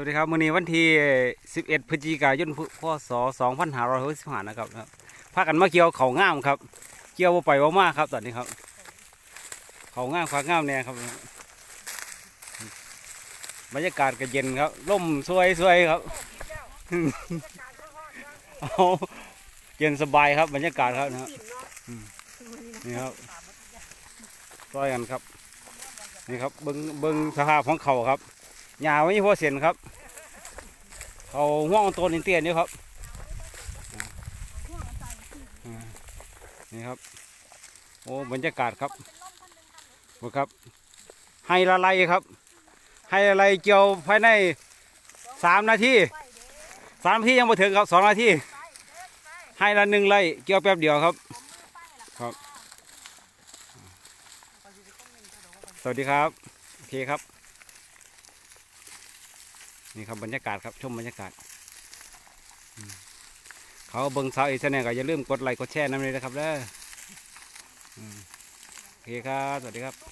วัสดีครับมื้อนี้วันที่ 11 พฤศจิกายนพศ2565นะครับครับพากันมาเกี่ยวเขาวงามครับ เกี่ยวบ่ไปบ่มาครับตอนนี้ครับ เขาวงามควางามแน่ครับ บรรยากาศก็เย็นครับลมสวยสวยครับเย็นสบายครับบรรยากาศครับนะครับนี่ครับซอยกันครับนี่ครับเบิ้งเบิ้งสภาพของเขาครับ หญ้าไม่มีพอเสียนครับ เขาห่วงต้นเตียๆนี่ครับนี่ครับ โอ้บรรยากาศครับโอ้ครับไฮละไลครับไฮละไลเกี่ยวภายในสามนาทีสามนาทียังไม่ถึงครับสองนาทีไฮละหนึ่งไลเกี่ยวแป๊บเดียวครับครับ สวัสดีครับ โอเคครับ นี่ครับบรรยากาศครับชมบรรยากาศ เขาเบิ้งสาวอีกแน่ก็อย่าลืมกดไลค์กดแชร์น้ำเลยนะครับเด้อโอเคครับ สวัสดีครับ